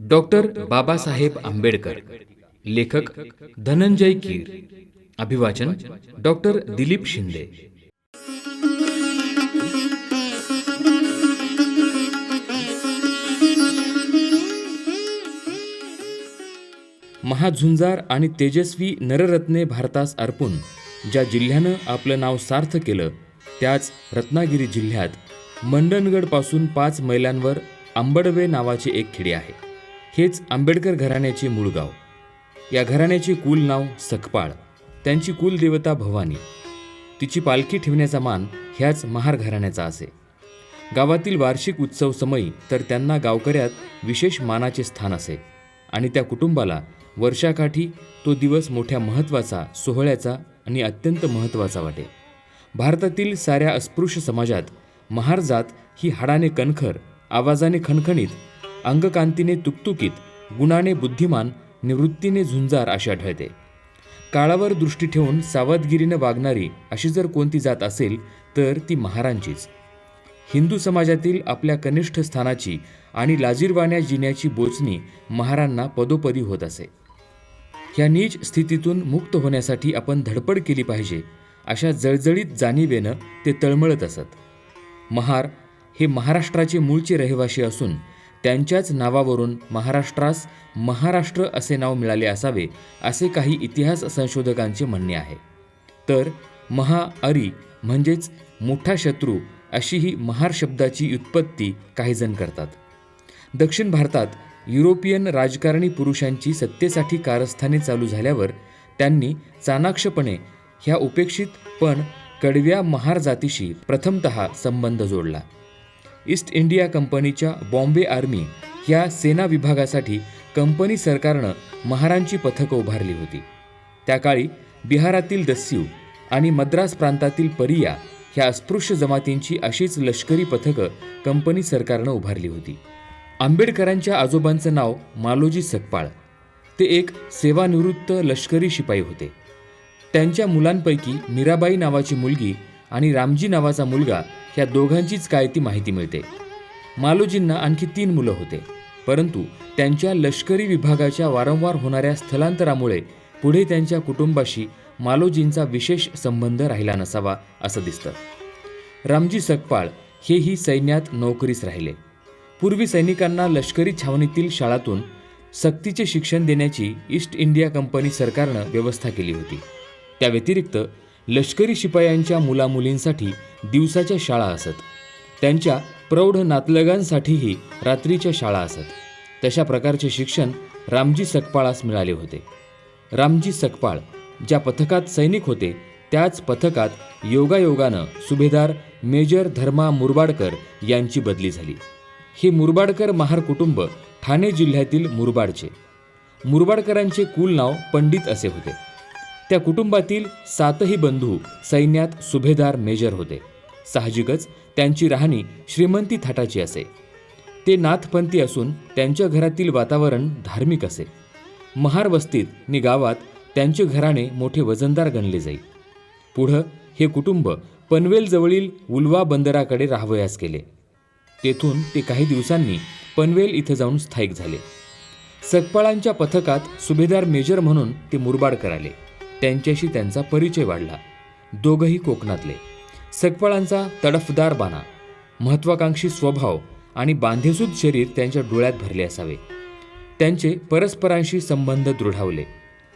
Doctor Babasaheb Ambedkar लेखक धनंजय कीर अभिवाचन doctor Dilip Shinde. महाझुंजार आणि तेजस्वी नररत्ने भारतास अर्पून ज्या जिल्ह्यानं आपलं नाव सार्थ केलं त्याच रत्नागिरी जिल्ह्यात मंडणगडपासून पाच मैलांवर आंबडवे नावाचे एक खेडे आहे. हेच आंबेडकर घराण्याचे मूळ गाव. या घराण्याचे कुल नाव सकपाळ त्यांची कुलदेवता भवानी. तिची पालखी ठेवण्याचा मान ह्याच महार घराण्याचा असे. गावातील वार्षिक उत्सव समयी तर त्यांना गावकऱ्यात विशेष मानाचे स्थान असे. आणि त्या कुटुंबाला वर्षाकाठी तो दिवस मोठ्या महत्त्वाचा सोहळ्याचा आणि अत्यंत महत्त्वाचा वाटे. भारतातील साऱ्या अस्पृश्य समाजात महार जात ही हाडाने कणखर आवाजाने खणखणीत अंगकांतीने तुकतुकीत गुणाने बुद्धिमान निवृत्तीने झुंजार अशी आढळते काळावर दृष्टी ठेवून सावधगिरीनं वागणारी अशी जर कोणती जात असेल तर ती महारांचीच हिंदू समाजातील आपल्या कनिष्ठ स्थानाची आणि लाजीरवाण्या जिन्याची बोचणी महारांना पदोपदी होत असे. ह्या नीच स्थितीतून मुक्त होण्यासाठी आपण धडपड केली पाहिजे अशा जळजळीत जाणीवेनं ते तळमळत असत. महार हे महाराष्ट्राचे मूळचे रहिवासी असून त्यांच्याच नावावरून महाराष्ट्रास महाराष्ट्र असे नाव मिळाले असावे असे काही इतिहास संशोधकांचे म्हणणे आहे. तर महाअरी म्हणजेच मोठा शत्रू अशी ही महार शब्दाची उत्पत्ती काहीजण करतात. दक्षिण भारतात युरोपियन राजकारणी पुरुषांची सत्तेसाठी कारस्थाने चालू झाल्यावर त्यांनी चाणाक्षपणे ह्या उपेक्षित पण कडव्या महार जातीशी प्रथमतः संबंध जोडला. ईस्ट इंडिया कंपनीच्या बॉम्बे आर्मी ह्या सेना विभागासाठी कंपनी सरकारनं महारांची पथकं उभारली होती. त्या काळी बिहारातील दस्यू आणि मद्रास प्रांतातील परिया ह्या अस्पृश्य जमातींची अशीच लष्करी पथकं कंपनी सरकारनं उभारली होती. आंबेडकरांच्या आजोबांचं नाव मालोजी सकपाळ. ते एक सेवानिवृत्त लष्करी शिपाई होते. त्यांच्या मुलांपैकी मीराबाई नावाची मुलगी आणि रामजी नावाचा मुलगा ह्या दोघांचीच काय ती माहिती मिळते. मालोजींना आणखी तीन मुलं होते. परंतु त्यांच्या लष्करी विभागाच्या वारंवार होणाऱ्या स्थलांतरामुळे पुढे त्यांच्या कुटुंबाशी मालोजींचा विशेष संबंध राहिला नसावा असं दिसतं. रामजी सकपाळ हेही सैन्यात नोकरीस राहिले. पूर्वी सैनिकांना लष्करी छावणीतील शाळातून सक्तीचे शिक्षण देण्याची ईस्ट इंडिया कंपनी सरकारनं व्यवस्था केली होती. त्या व्यतिरिक्त लष्करी शिपायांच्या मुलामुलींसाठी दिवसाच्या शाळा असत. त्यांच्या प्रौढ नातलगांसाठीही रात्रीच्या शाळा असत. तशा प्रकारचे शिक्षण रामजी सकपाळास मिळाले होते. रामजी सकपाळ ज्या पथकात सैनिक होते त्याच पथकात योगायोगानं सुभेदार मेजर धर्मा मुरबाडकर यांची बदली झाली. हे मुरबाडकर महार कुटुंब ठाणे जिल्ह्यातील मुरबाडचे. मुरबाडकरांचे कुल नाव पंडित असे होते. त्या कुटुंबातील सातही बंधू सैन्यात सुभेदार मेजर होते. साहजिकच त्यांची राहणी श्रीमंती थाटाची असे. ते नाथपंथी असून त्यांच्या घरातील वातावरण धार्मिक असे. महार वस्तीत नि गावात त्यांचे घराणे मोठे वजनदार गणले जाई. पुढं हे कुटुंब पनवेलजवळील उलवा बंदराकडे राहावयास केले तेथून ते काही दिवसांनी पनवेल इथं जाऊन स्थायिक झाले. सकपाळांच्या पथकात सुभेदार मेजर म्हणून ते मुरबाड आले त्यांच्याशी त्यांचा परिचय वाढला. दोघंही कोकणातले. सकपाळांचा तडफदार बाणा महत्वाकांक्षी स्वभाव आणि बांधेसूद शरीर त्यांच्या डोळ्यात भरले असावे. त्यांचे परस्परांशी संबंध दृढावले.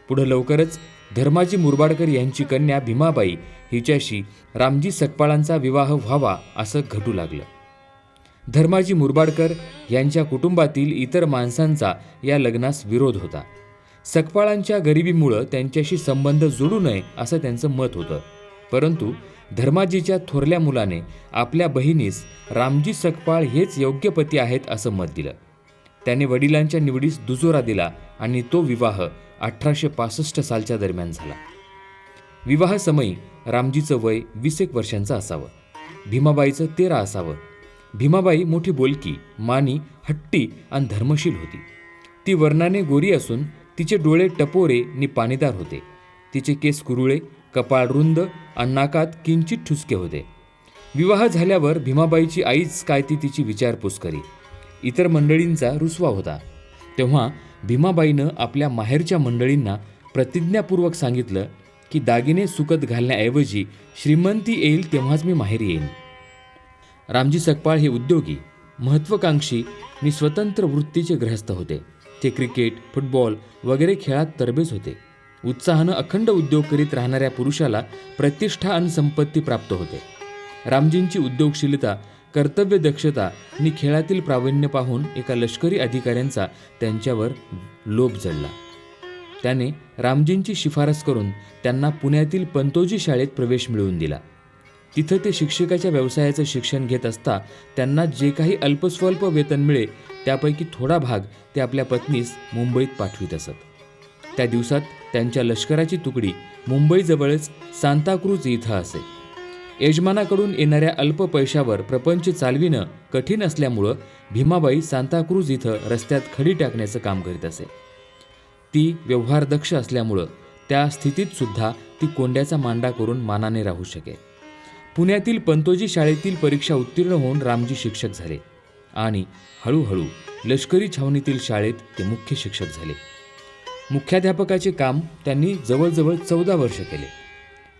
पुढं लवकरच धर्माजी मुरबाडकर यांची कन्या भीमाबाई हिच्याशी रामजी सकपाळांचा विवाह व्हावा असं घटू लागलं. धर्माजी मुरबाडकर यांच्या कुटुंबातील इतर माणसांचा या लग्नास विरोध होता. सकपाळांच्या गरिबीमुळं त्यांच्याशी संबंध जोडू नये असं त्यांचं मत होतं. परंतु धर्माजीच्या थोरल्या मुलाने आपल्या बहिणीस रामजी सकपाळ हेच योग्य पती आहेत असं मत दिलं. त्याने वडिलांच्या निवडीस दुजोरा दिला आणि तो विवाह अठराशे पासष्ट सालच्या दरम्यान झाला. विवाहसमयी रामजीचं वय वीस एक वर्षांचं असावं. भीमाबाईचं तेरा असावं. भीमाबाई मोठी बोलकी मानी हट्टी आणि धर्मशील होती. ती वर्णाने गोरी असून तिचे डोळे टपोरे नि पाणीदार होते. तिचे केस कुरुळे कपाळ रुंद आणि नाकात किंचित ठुसके होते. विवाह झाल्यावर भीमाबाईची आईच काय ती तिची विचारपूस करी. इतर मंडळींचा रुसवा होता. तेव्हा भीमाबाईनं आपल्या माहेरच्या मंडळींना प्रतिज्ञापूर्वक सांगितलं की दागिने सुकत घालण्याऐवजी श्रीमंती येईल तेव्हाच मी माहेर येईन. रामजी सकपाळ हे उद्योगी महत्त्वाकांक्षी आणि स्वतंत्र वृत्तीचे ग्रहस्थ होते. ते क्रिकेट फुटबॉल वगैरे खेळात तरबेज होते. उत्साहानं अखंड उद्योग करीत राहणाऱ्या पुरुषाला प्रतिष्ठा आणि संपत्ती प्राप्त होते. रामजींची उद्योगशीलता कर्तव्य दक्षता आणि खेळातील प्रावीण्य पाहून एका लष्करी अधिकाऱ्यांचा त्यांच्यावर लोभ जडला. त्याने रामजींची शिफारस करून त्यांना पुण्यातील पंतोजी शाळेत प्रवेश मिळवून दिला. तिथं ते शिक्षकाच्या व्यवसायाचं शिक्षण घेत असता त्यांना जे काही अल्पस्वल्प वेतन मिळे त्यापैकी थोडा भाग ते आपल्या पत्नीस मुंबईत पाठवित असत. त्या दिवसात त्यांच्या लष्कराची तुकडी मुंबईजवळच सांताक्रूज इथं असे. यजमानाकडून येणाऱ्या अल्प पैशावर प्रपंच चालविणं कठीण असल्यामुळं भीमाबाई सांताक्रूज इथं रस्त्यात खडी टाकण्याचं काम करीत असे. ती व्यवहारदक्ष असल्यामुळं त्या स्थितीत सुद्धा ती कोंड्याचा मांडा करून मानाने राहू शके पुण्यातील पंतोजी शाळेतील परीक्षा उत्तीर्ण होऊन रामजी शिक्षक झाले. आणि हळूहळू लष्करी छावणीतील शाळेत ते मुख्य शिक्षक झाले. मुख्याध्यापकाचे काम त्यांनी जवळजवळ चौदा वर्ष केले.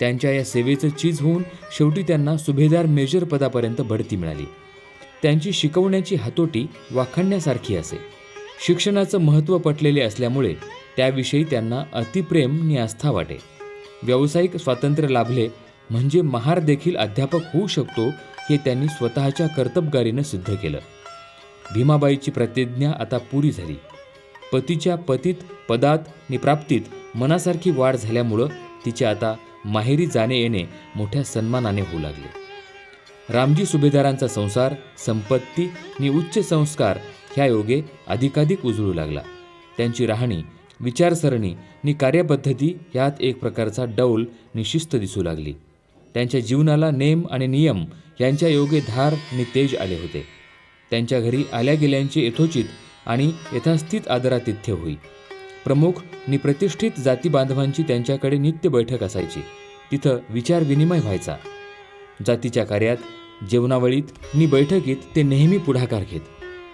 त्यांच्या या सेवेचं चीज होऊन शेवटी त्यांना सुभेदार मेजर पदापर्यंत बढती मिळाली. त्यांची शिकवण्याची हातोटी वाखाणण्यासारखी असे. शिक्षणाचं महत्त्व पटलेले असल्यामुळे त्याविषयी त्यांना अतिप्रेम आणि आस्था वाटे. व्यावसायिक स्वातंत्र्य लाभले म्हणजे महार देखील अध्यापक होऊ शकतो हे त्यांनी स्वतःच्या कर्तबगारीनं सिद्ध केलं. भीमाबाईची प्रतिज्ञा आता पुरी झाली. पतीच्या पतीत पदात आणि प्राप्तीत मनासारखी वाढ झाल्यामुळं तिचे आता माहेरी जाणे येणे मोठ्या सन्मानाने होऊ लागले. रामजी सुभेदारांचा संसार संपत्ती आणि उच्च संस्कार ह्या योगे अधिकाधिक उजळू लागला. त्यांची राहणी विचारसरणी आणि कार्यपद्धती ह्यात एक प्रकारचा डौल आणि शिस्त दिसू लागली. त्यांच्या जीवनाला नेम आणि नियम यांच्या योगे धार आणि तेज आले होते. त्यांच्या घरी आल्या गेल्यांचे यथोचित आणि यथास्थित आदरातिथ्य होई. प्रमुख आणि प्रतिष्ठित जाती बांधवांची त्यांच्याकडे नित्य बैठक असायची. तिथं विचारविनिमय व्हायचा. जातीच्या कार्यात जेवणावळीत नि बैठकीत ते नेहमी पुढाकार घेत.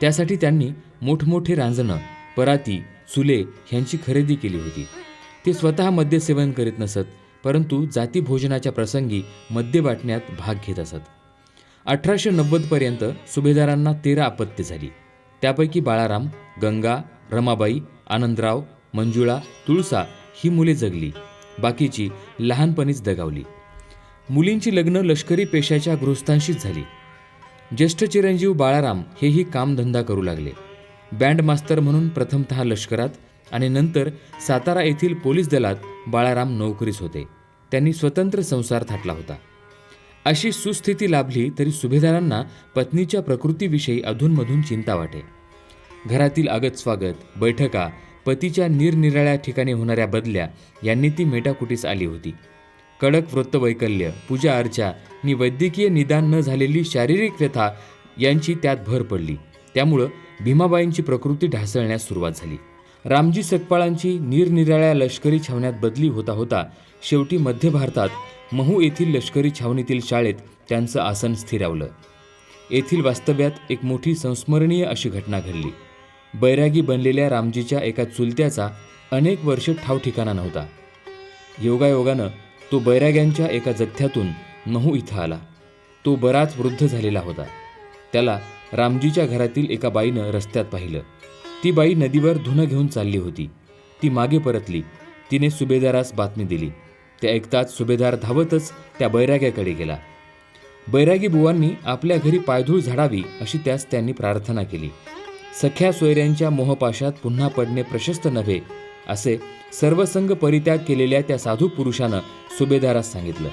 त्यासाठी त्यांनी मोठमोठे रांजणं पराती चुले ह्यांची खरेदी केली होती. ते स्वतः मद्यसेवन करीत नसत परंतु जाती भोजनाच्या प्रसंगी मद्य वाटण्यात भाग घेत असत. अठराशे नव्वदपर्यंत सुभेदारांना तेरा अपत्य झाली. त्यापैकी बाळाराम गंगा रमाबाई आनंदराव मंजुळा तुळसा ही मुले जगली. बाकीची लहानपणीच दगावली. मुलींची लग्न लष्करी पेशाच्या गृहस्थांशीच झाली. ज्येष्ठ चिरंजीव बाळाराम हेही कामधंदा करू लागले. बँड मास्तर म्हणून प्रथमतः लष्करात आणि नंतर सातारा येथील पोलीस दलात बाळाराम नोकरीस होते. त्यांनी स्वतंत्र संसार थाटला होता. अशी सुस्थिती लाभली तरी सुभेदारांना पत्नीच्या प्रकृतीविषयी अधूनमधून चिंता वाटे. घरातील आगत स्वागत बैठका पतीच्या निरनिराळ्या ठिकाणी होणाऱ्या बदल्या यांनी ती मेटाकुटीस आली होती. कडक वृत्तवैकल्य पूजा अर्चा आणि वैद्यकीय निदान न झालेली शारीरिक व्यथा यांची त्यात भर पडली. त्यामुळं भीमाबाईंची प्रकृती ढासळण्यास सुरुवात झाली. रामजी सकपाळांची निरनिराळ्या लष्करी छावण्यात बदली होता होता शेवटी मध्य भारतात महू येथील लष्करी छावणीतील शाळेत त्यांचं आसन स्थिरावलं. येथील वास्तव्यात एक मोठी संस्मरणीय अशी घटना घडली. बैरागी बनलेल्या रामजीच्या एका चुलत्याचा अनेक वर्ष ठावठिकाणा नव्हता. योगायोगानं तो बैराग्यांच्या एका जथ्यातून महू इथं आला. तो बराच वृद्ध झालेला होता. त्याला रामजीच्या घरातील एका बाईनं रस्त्यात पाहिलं. ती बाई नदीवर धुनं घेऊन चालली होती. ती मागे परतली. तिने सुभेदारास बातमी दिली. ते ऐकताच सुभेदार धावतच त्या बैराग्याकडे गेला. बैरागी बुवांनी आपल्या घरी पायधूळ झाडावी अशी त्यास त्यांनी प्रार्थना केली. सख्या सोयऱ्यांच्या मोहपाशात पुन्हा पडणे प्रशस्त नव्हे असे सर्वसंग परित्याग केलेल्या त्या साधू पुरुषानं सुभेदारास सांगितलं.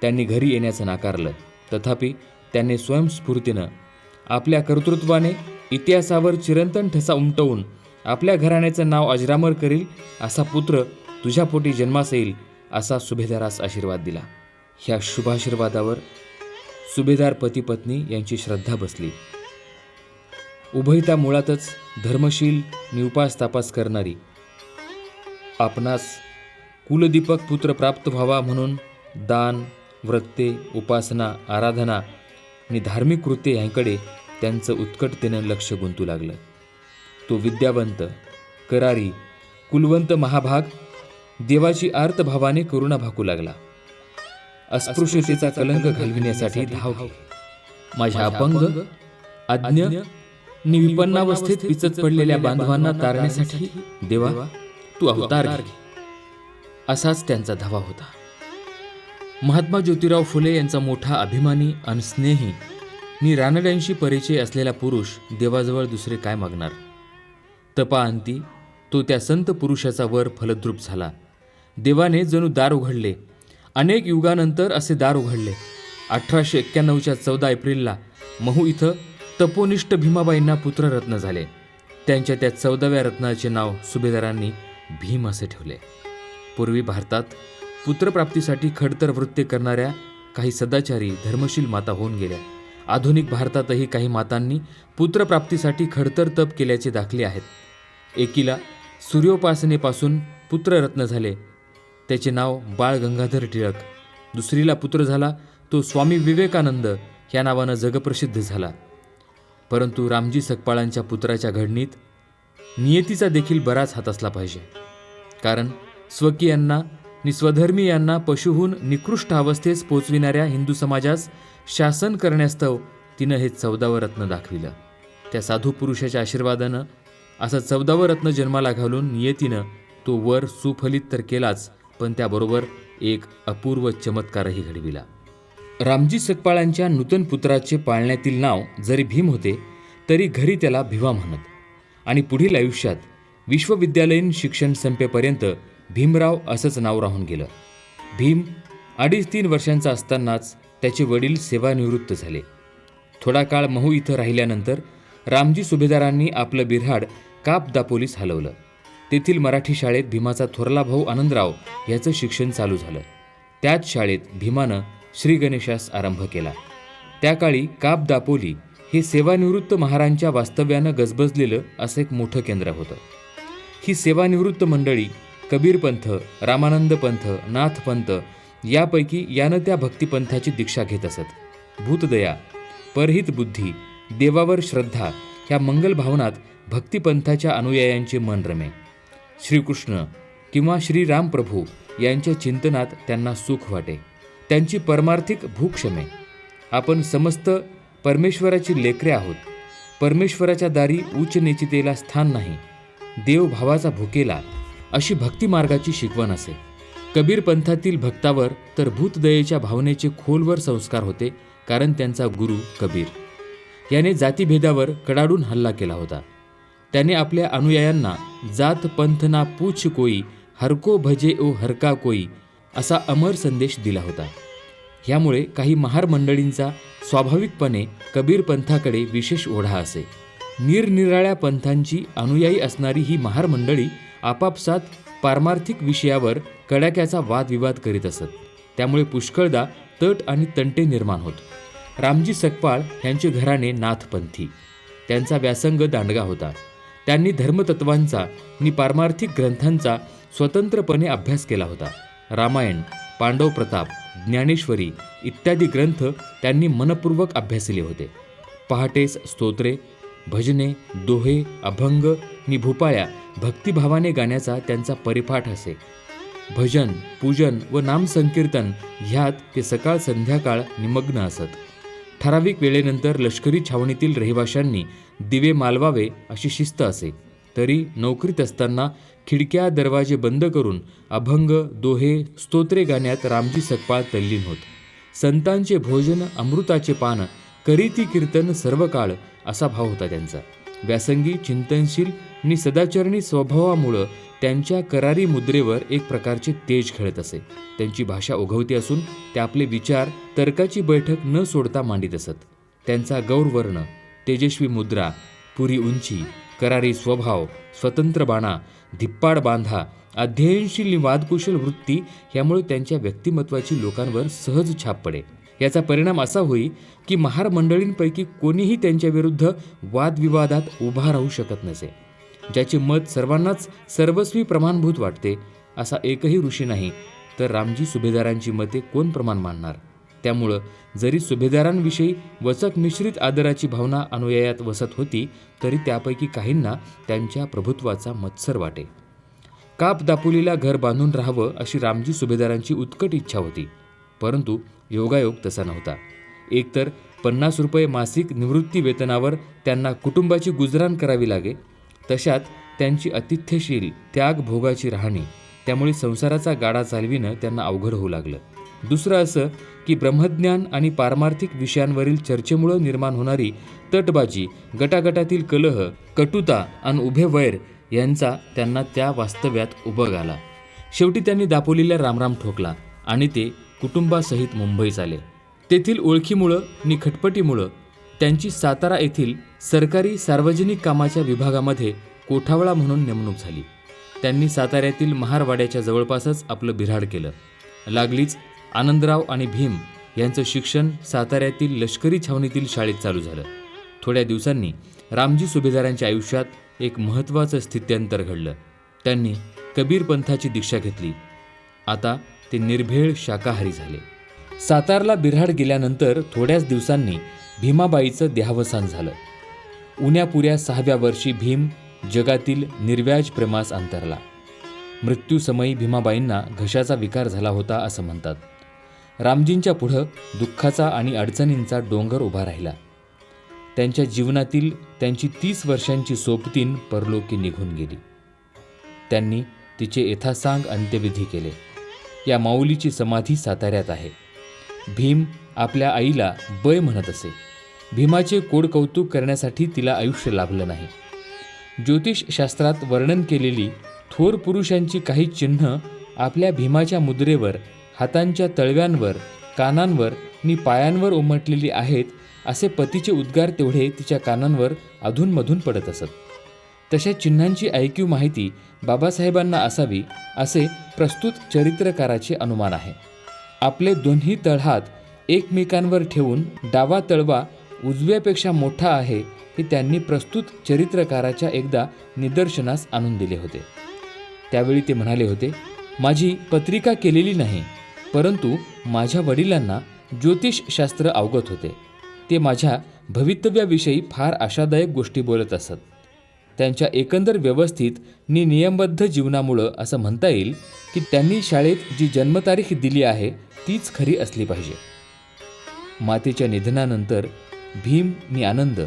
त्यांनी घरी येण्याचं नाकारलं. तथापि त्यांनी स्वयंस्फूर्तीनं आपल्या कर्तृत्वाने इतिहासावर चिरंतन ठसा उमटवून आपल्या घराण्याचं नाव अजरामर करील असा पुत्र तुझ्या पोटी जन्मास येईल असा सुभेदारास आशीर्वाद दिला. ह्या शुभाशीर्वादावर सुभेदार पती पत्नी यांची श्रद्धा बसली. उभयता मुळातच धर्मशील निउपास तापास करणारी. आपणास कुलदीपक पुत्र प्राप्त व्हावा म्हणून दान व्रते उपासना आराधना आणि धार्मिक कृत्ये ह्यांकडे त्यांचं उत्कटतेनं लक्ष गुंतू लागलं. तो विद्यावंत करारी कुलवंत महाभाग देवाची आर्तभावाने करुणा भाकू लागला. अस्पृश्यतेचा कलंक घालविण्यासाठी धाव माझ्या अपंग अज्ञ विपन्नावस्थेत पिचत पडलेल्या बांधवांना तारण्यासाठी देवा तू अवतार घे. असाच त्यांचा धावा होता. महात्मा ज्योतिराव फुले यांचा मोठा अभिमानी आणि स्नेही नि रानड्यांशी परिचय असलेला पुरुष देवाजवळ दुसरे काय मागणार? तपा अंती तो त्या संत पुरुषाचा वर फलद्रूप झाला. देवाने जणू दार उघडले. अनेक युगानंतर असे दार उघडले. अठराशे एक्क्याण्णवच्या चौदा एप्रिलला महू इथं तपोनिष्ठ भीमाबाईंना पुत्ररत्न झाले. त्यांच्या त्या चौदाव्या रत्नाचे नाव सुभेदारांनी भीम असे ठेवले. पूर्वी भारतात पुत्रप्राप्तीसाठी खडतर वृत्ते करणाऱ्या काही सदाचारी धर्मशील माता होऊन गेल्या. आधुनिक भारतातही काही मातांनी पुत्रप्राप्तीसाठी खडतर तप केल्याचे दाखले आहेत. एकीला सूर्योपासनेपासून पुत्ररत्न झाले. त्याचे नाव बाळ गंगाधर टिळक. दुसरीला पुत्र झाला तो स्वामी विवेकानंद या नावानं जगप्रसिद्ध झाला. परंतु रामजी सकपाळांच्या पुत्राच्या घडणीत नियतीचा देखील बराच हात असला पाहिजे. कारण स्वकीयांना नि स्वधर्मीयांना पशुहून निकृष्ट अवस्थेस पोचविणाऱ्या हिंदू समाजास शासन करण्यास्तव तिनं हे चौदावं रत्न दाखविलं. त्या साधू पुरुषाच्या आशीर्वादानं असं चौदावं रत्न जन्माला घालून नियतीनं तो वर सुफलित तर केलाच पण त्याबरोबर एक अपूर्व चमत्कारही घडविला. रामजी सकपाळांच्या नूतन पुत्राचे पाळण्यातील नाव जरी भीम होते तरी घरी त्याला भिवा म्हणत. आणि पुढील आयुष्यात विश्वविद्यालयीन शिक्षण संपेपर्यंत भीमराव असंच नाव राहून गेलं. भीम अडीच तीन वर्षांचा असतानाच त्याचे वडील सेवानिवृत्त झाले. थोडा काळ महू इथं राहिल्यानंतर रामजी सुभेदारांनी आपलं बिऱ्हाड काप दापोलीस हलवलं. तेथील मराठी शाळेत भीमाचा थोरला भाऊ आनंदराव याचं शिक्षण चालू झालं. त्याच शाळेत भीमानं श्री गणेशास आरंभ केला. त्या काळी काप दापोली हे सेवानिवृत्त महारांच्या वास्तव्यानं गजबजलेलं असं एक मोठं केंद्र होतं. ही सेवानिवृत्त मंडळी कबीरपंथ रामानंद पंथ नाथपंथ यापैकी यानं त्या भक्तिपंथाची दीक्षा घेत असत. भूतदया परहित बुद्धी देवावर श्रद्धा ह्या मंगल भावनात भक्तिपंथाच्या अनुयायांचे मन रमे. श्रीकृष्ण किंवा श्रीराम प्रभू यांच्या चिंतनात त्यांना सुख वाटे. त्यांची परमार्थिक भूक क्षमे आपण समस्त परमेश्वराची लेकरे आहोत. परमेश्वराच्या दारी उच्च निचितेला स्थान नाही. देव भावाचा भुकेला अशी भक्तिमार्गाची शिकवण असे. कबीर पंथातील भक्तावर तर भूतदयेच्या भावनेचे खोलवर संस्कार होते कारण त्यांचा गुरु कबीर. याने जातीभेदावर कडाडून हल्ला केला होता. त्याने आपल्या अनुयायांना जात पंथ ना पूछ कोई हरको भजे ओ हरका कोई असा अमर संदेश दिला होता. ह्यामुळे काही महार मंडळींचा स्वाभाविकपणे कबीर पंथाकडे विशेष ओढा असे. निरनिराळ्या पंथांची अनुयायी असणारी ही महार मंडळी आपापसात पारमार्थिक विषयावर कडाक्याचा वादविवाद करीत असत. त्यामुळे पुष्कळदा तट आणि तंटे निर्माण होत. रामजी सकपाळ यांचे घराणे नाथपंथी. त्यांचा व्यासंग दांडगा होता. त्यांनी धर्मतत्वांचा नि पारमार्थिक ग्रंथांचा स्वतंत्रपणे अभ्यास केला होता. रामायण पांडव प्रताप ज्ञानेश्वरी इत्यादी ग्रंथ त्यांनी मनपूर्वक अभ्यासले होते. पहाटेस स्तोत्रे भजने दोहे अभंग नि भूपाळ्या भक्तिभावाने गाण्याचा त्यांचा परिपाठ असे. भजन पूजन व नामसंकीर्तन ह्यात ते सकाळ संध्याकाळ निमग्न असत. ठराविक वेळेनंतर लष्करी छावणीतील रहिवाशांनी दिवे मालवावे अशी शिस्त असे. तरी नोकरीत असताना खिडक्या दरवाजे बंद करून अभंग दोहे स्तोत्रे गाण्यात रामजी सकपाळ तल्लीन होत. संतांचे भोजन अमृताचे पान करीती कीर्तन सर्व काळ असा भाव होता त्यांचा. व्यासंगी चिंतनशील आणि सदाचरणी स्वभावामुळं त्यांच्या करारी मुद्रेवर एक प्रकारचे तेज खेळत असे. त्यांची भाषा ओघवती असून ते आपले विचार तर्काची बैठक न सोडता मांडित असत. त्यांचा गौरवर्ण तेजस्वी मुद्रा पुरी उंची करारी स्वभाव स्वतंत्र बाणा धिप्पाड बांधा अध्ययनशील वादकुशल वृत्ती यामुळे त्यांच्या व्यक्तिमत्वाची लोकांवर सहज छाप पडे. याचा परिणाम असा होई की महार मंडळींपैकी कोणीही त्यांच्या विरुद्ध वादविवादात उभा राहू शकत नसे. ज्याचे मत सर्वांनाच सर्वस्वी प्रमाणभूत वाटते असा एकही ऋषी नाही तर रामजी सुभेदारांची मते कोण प्रमाण मानणार? त्यामुळं जरी सुभेदारांविषयी वचक मिश्रित आदराची भावना अनुयायात वसत होती तरी त्यापैकी काहींना त्यांच्या प्रभुत्वाचा मत्सर वाटे. काप दापोलीला घर बांधून राहावं अशी रामजी सुभेदारांची उत्कट इच्छा होती परंतु योगायोग तसा नव्हता. एकतर पन्नास रुपये मासिक निवृत्ती वेतनावर त्यांना कुटुंबाची गुजराण करावी लागे तशात त्यांची अतिथ्यशील त्याग भोगाची राहणी त्यामुळे संसाराचा गाडा चालविणं त्यांना अवघड होऊ लागलं. दुसरं असं की ब्रह्मज्ञान आणि पारमार्थिक विषयांवरील चर्चेमुळं निर्माण होणारी तटबाजी गटागटातील कलह कटुता आणि उभे वैर यांचा त्यांना त्या वास्तव्यात उभं आला. शेवटी त्यांनी दापोलीला रामराम ठोकला आणि ते कुटुंबासहित मुंबईत आले. तेथील ओळखीमुळं नि खटपटीमुळं त्यांची सातारा येथील सरकारी सार्वजनिक कामाच्या विभागामध्ये कोठावळा म्हणून नेमणूक झाली. त्यांनी साताऱ्यातील महारवाड्याच्या जवळपासच आपलं बिऱ्हाड केलं. लागलीच आनंदराव आणि भीम यांचं शिक्षण साताऱ्यातील लष्करी छावणीतील शाळेत चालू झालं. थोड्या दिवसांनी रामजी सुभेदारांच्या आयुष्यात एक महत्त्वाचं स्थित्यंतर घडलं. त्यांनी कबीर पंथाची दीक्षा घेतली. आता ते निर्भेळ शाकाहारी झाले. सातारला बिऱ्हाड गेल्यानंतर थोड्याच दिवसांनी भीमाबाईचं देहावसान झालं. उन्यापुऱ्या सहाव्या वर्षी भीम जगातील निर्व्याज प्रेमास अंतरला. मृत्यूसमयी भीमाबाईंना घशाचा विकार झाला होता असं म्हणतात. रामजींच्या पुढं दुःखाचा आणि अडचणींचा डोंगर उभा राहिला. त्यांच्या जीवनातील त्यांची तीस वर्षांची सोबतीन परलोकी निघून गेली. त्यांनी तिचे यथासांग अंत्यविधी केले. या माऊलीची समाधी साताऱ्यात आहे. भीम आपल्या आईला बय म्हणत असे. भीमाचे कोड कौतुक करण्यासाठी तिला आयुष्य लाभलं नाही. ज्योतिषशास्त्रात वर्णन केलेली थोर पुरुषांची काही चिन्ह आपल्या भीमाच्या मुद्रेवर हातांच्या तळव्यांवर कानांवर नि पायांवर उमटलेली आहेत असे पतीचे उद्गार तेवढे तिच्या कानांवर अधूनमधून पडत असत. तशा चिन्हांची ऐकीव माहिती बाबासाहेबांना असावी असे प्रस्तुत चरित्रकाराचे अनुमान आहे. आपले दोन्ही तळहात एकमेकांवर ठेवून डावा तळवा उजव्यापेक्षा मोठा आहे हे त्यांनी प्रस्तुत चरित्रकाराच्या एकदा निदर्शनास आणून दिले होते. त्यावेळी ते म्हणाले होते माझी पत्रिका केलेली नाही परंतु माझ्या वडिलांना ज्योतिषशास्त्र अवगत होते. ते माझ्या भवितव्याविषयी फार आशादायक गोष्टी बोलत असत. त्यांच्या एकंदर व्यवस्थित नि नियमबद्ध जीवनामुळं असं म्हणता येईल की त्यांनी शाळेत जी जन्मतारीख दिली आहे तीच खरी असली पाहिजे. मातेच्या निधनानंतर भीम नि आनंद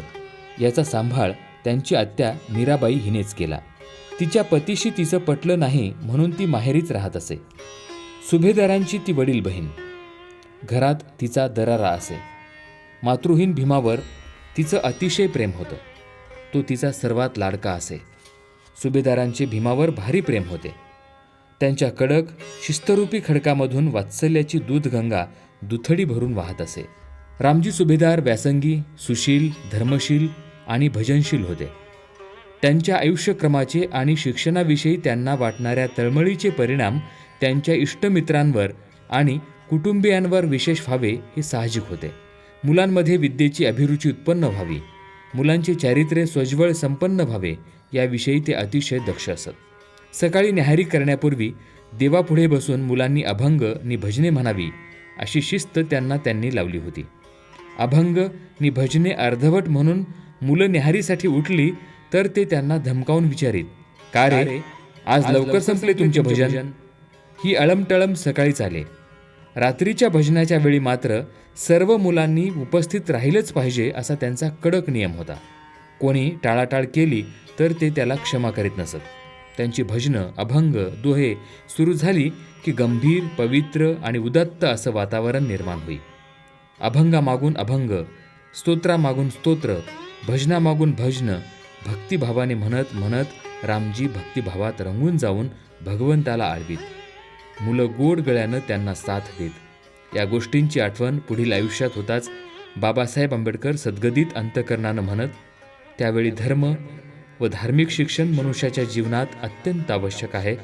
याचा सांभाळ त्यांची आत्या मीराबाई हिनेच केला. तिच्या पतीशी तिचं पटलं नाही म्हणून ती माहेरीच राहत असे. सुभेदारांची ती वडील बहीण. घरात तिचा दरारा असे. मातृहीन भीमावर तिचं अतिशय प्रेम होतं. तो तिचा सर्वात लाडका असे. सुभेदारांचे भीमावर भारी प्रेम होते. त्यांच्या कडक शिस्तरूपी खडकामधून वात्सल्याची दूधगंगा दुथडी भरून वाहत असे. रामजी सुभेदार व्यासंगी सुशील धर्मशील आणि भजनशील होते. त्यांच्या आयुष्यक्रमाचे आणि शिक्षणाविषयी त्यांना वाटणाऱ्या तळमळीचे परिणाम त्यांच्या इष्टमित्रांवर आणि कुटुंबियांवर विशेष व्हावे हे साहजिक होते. मुलांमध्ये विद्येची अभिरुची उत्पन्न व्हावी. मुलांचे चारित्र्य स्वज्वळ संपन्न व्हावे याविषयी ते अतिशय दक्ष असत. सकाळी न्याहारी करण्यापूर्वी देवापुढे बसून मुलांनी अभंग नि भजने म्हणावी अशी शिस्त त्यांना त्यांनी लावली होती. अभंग नि भजने अर्धवट म्हणून मुलं न्याहारीसाठी उठली तर ते त्यांना धमकावून विचारीत का रे? आज लवकर संपले तुमचे भजन. ही अळमटळम सकाळी आले रात्रीच्या भजनाच्या वेळी मात्र सर्व मुलांनी उपस्थित राहिलंच पाहिजे असा त्यांचा कडक नियम होता. कोणी टाळाटाळ केली तर ते त्याला क्षमा करीत नसत. त्यांची भजनं अभंग दोहे सुरू झाली की गंभीर पवित्र आणि उदत्त असं वातावरण निर्माण होई. अभंगामागून अभंग स्तोत्रामागून स्तोत्र भजनामागून भजनं भक्तिभावाने म्हणत म्हणत रामजी भक्तिभावात रंगून जाऊन भगवंताला आळवीत. मुलं गोड गळ्यानं त्यांना साथ देत. या गोष्टींची आठवण पुढील आयुष्यात होताच बाबासाहेब आंबेडकर सद्गदित अंतकरणानं म्हणत त्यावेळी धर्म व धार्मिक शिक्षण मनुष्याच्या जीवनात अत्यंत आवश्यक आहे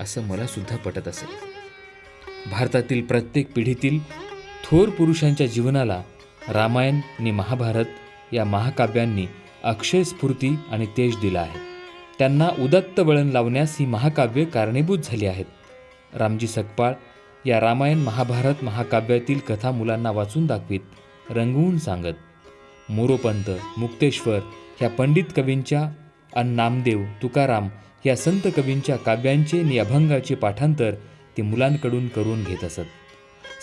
असं मला सुद्धा पटत असेल भारतातील प्रत्येक पिढीतील थोर पुरुषांच्या जीवनाला रामायण आणि महाभारत या महाकाव्यांनी अक्षय स्फूर्ती आणि तेज दिला आहे. त्यांना उदत्त वळण लावण्यास ही महाकाव्ये कारणीभूत झाली आहेत. रामजी सकपाळ या रामायण महाभारत महाकाव्यातील कथा मुलांना वाचून दाखवीत रंगवून सांगत मोरोपंत मुक्तेश्वर ह्या पंडित कवींच्या अन नामदेव तुकाराम या संत कवींच्या काव्यांचे नि अभंगाचे पाठांतर ते मुलांकडून करून घेत असत.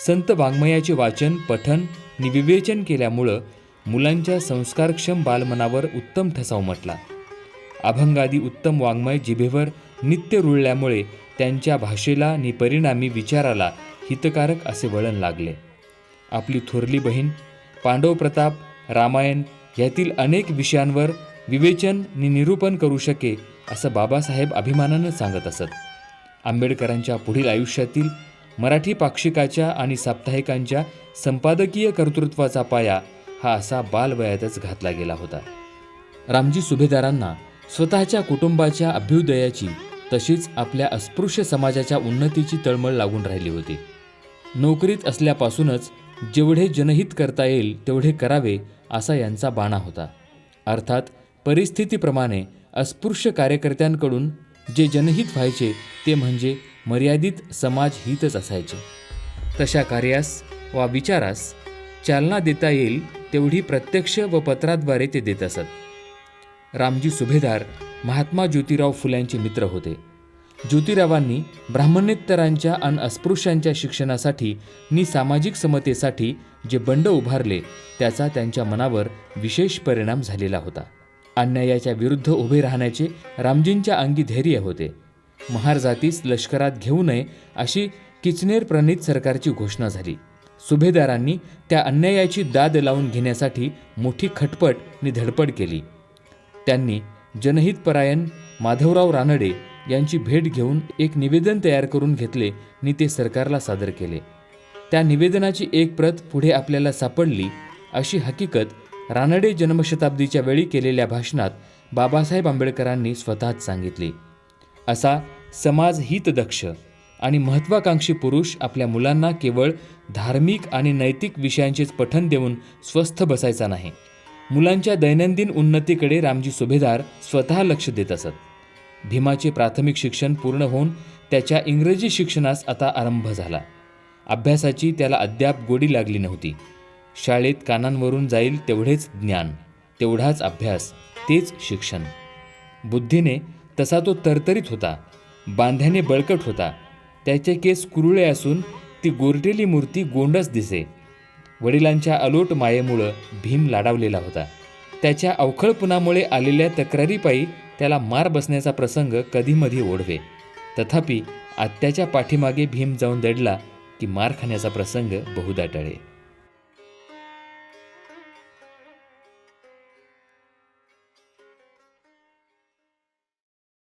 संत वाङ्मयाचे वाचन पठन नि विवेचन केल्यामुळं मुलांच्या संस्कारक्षम बालमनावर उत्तम ठसा उमटला अभंगादी उत्तम वाङ्मय जिभेवर नित्य रुळल्यामुळे त्यांच्या भाषेला नि परिणामी विचाराला हितकारक असे वळण लागले. आपली थोरली बहीण पांडव प्रताप रामायण यातील अनेक विषयांवर विवेचन नि निरूपण करू शके असं बाबासाहेब अभिमानानं सांगत असत. आंबेडकरांच्या पुढील आयुष्यातील मराठी पाक्षिकाच्या आणि साप्ताहिकांच्या संपादकीय कर्तृत्वाचा पाया हा असा बालवयातच घातला गेला होता. रामजी सुभेदारांना स्वतःच्या कुटुंबाच्या अभ्युदयाची तशीच आपल्या अस्पृश्य समाजाच्या उन्नतीची तळमळ लागून राहिली होती. नोकरीत असल्यापासूनच जेवढे जनहित करता येईल तेवढे करावे असा यांचा बाणा होता. अर्थात परिस्थितीप्रमाणे अस्पृश्य कार्यकर्त्यांकडून जे जनहित व्हायचे ते म्हणजे मर्यादित समाज हितच असायचे. तशा कार्यास वा विचारास चालना देता येईल तेवढी प्रत्यक्ष व पत्राद्वारे ते देत असत. रामजी सुभेदार महात्मा ज्योतिराव फुल्यांचे मित्र होते. ज्योतिरावांनी ब्राह्मणेत्तरांच्या आणि अस्पृश्यांच्या शिक्षणासाठी नि सामाजिक समतेसाठी जे बंड उभारले त्याचा त्यांच्या मनावर विशेष परिणाम झालेला होता. अन्यायाच्या विरुद्ध उभे राहण्याचे रामजींच्या अंगी धैर्य होते. महार जातीस लष्करात घेऊ नये अशी किचनेर प्रणित सरकारची घोषणा झाली. सुभेदारांनी त्या अन्यायाची दाद लावून घेण्यासाठी मोठी खटपट नि धडपड केली. त्यांनी जनहितपरायण माधवराव रानडे यांची भेट घेऊन एक निवेदन तयार करून घेतले आणि ते सरकारला सादर केले. त्या निवेदनाची एक प्रत पुढे आपल्याला सापडली अशी हकीकत रानडे जन्मशताब्दीच्या वेळी केलेल्या भाषणात बाबासाहेब आंबेडकरांनी स्वतःच सांगितली. असा समाज हितदक्ष आणि महत्त्वाकांक्षी पुरुष आपल्या मुलांना केवळ धार्मिक आणि नैतिक विषयांचेच पठण देऊन स्वस्थ बसायचा नाही. मुलांच्या दैनंदिन उन्नतीकडे रामजी सुभेदार स्वतः लक्ष देत असत. भीमाचे प्राथमिक शिक्षण पूर्ण होऊन त्याच्या इंग्रजी शिक्षणास आता आरंभ झाला. अभ्यासाची त्याला अद्याप गोडी लागली नव्हती. शाळेत कानांवरून जाईल तेवढेच ज्ञान तेवढाच अभ्यास तेच शिक्षण. बुद्धीने तसा तो तरतरीत होता. बांध्याने बळकट होता. त्याचे केस कुरुळे असून ती गोरटेली मूर्ती गोंडच दिसे. वडिलांच्या अलोट मायेमुळं भीम लाडावलेला होता. त्याच्या अवखळपणामुळे आलेल्या तक्रारीपायी त्याला मार बसण्याचा प्रसंग कधीमधी ओढवे. तथापि आत्याच्या पाठीमागे भीम जाऊन दडला की मार खाण्याचा प्रसंग बहुदा टळे.